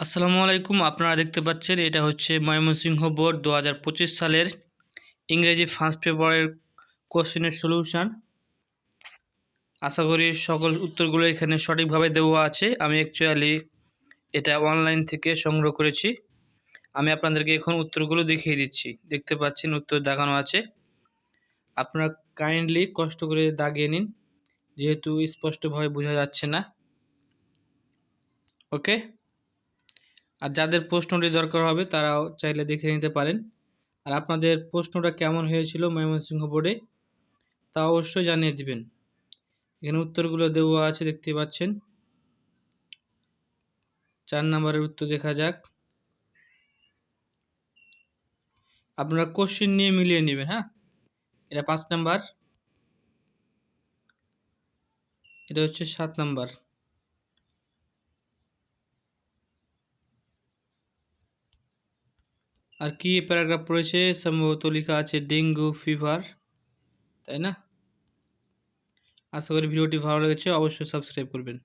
আসসালামু আলাইকুম, আপনারা দেখতে পাচ্ছেন এটা হচ্ছে ময়মনসিংহ বোর্ড দু হাজার পঁচিশ সালের ইংরেজি ফার্স্ট পেপারের কোশ্চেনের সলিউশন। আশা করি সকল উত্তরগুলো এখানে সঠিকভাবে দেওয়া আছে। আমি অ্যাকচুয়ালি এটা অনলাইন থেকে সংগ্রহ করেছি। আমি আপনাদেরকে এখন উত্তরগুলো দেখিয়ে দিচ্ছি। দেখতে পাচ্ছেন উত্তর দেখানো আছে। আপনারা কাইন্ডলি কষ্ট করে দাগিয়ে নিন, যেহেতু স্পষ্টভাবে বোঝা যাচ্ছে না। ওকে আর যাদের প্রশ্নটি দরকার হবে তারাও চাইলে দেখে নিতে পারেন। আর আপনাদের প্রশ্নটা কেমন হয়েছিল ময়মনসিংহ বোর্ডে তা অবশ্যই জানিয়ে দিবেন। এখানে উত্তরগুলো দেওয়া আছে, দেখতে পাচ্ছেন। চার নম্বরের উত্তর দেখা যাক। আপনারা কোশ্চিন নিয়ে মিলিয়ে নেবেন হ্যাঁ? এটা পাঁচ নাম্বার। এটা হচ্ছে সাত নাম্বার। আর কি প্যারাগ্রাফ পড়েছে? সম্ভবত লেখা আছে ডেঙ্গু ফিভার, তাই না? আশা করি ভিডিওটি ভালো লেগেছে, অবশ্যই সাবস্ক্রাইব করবেন।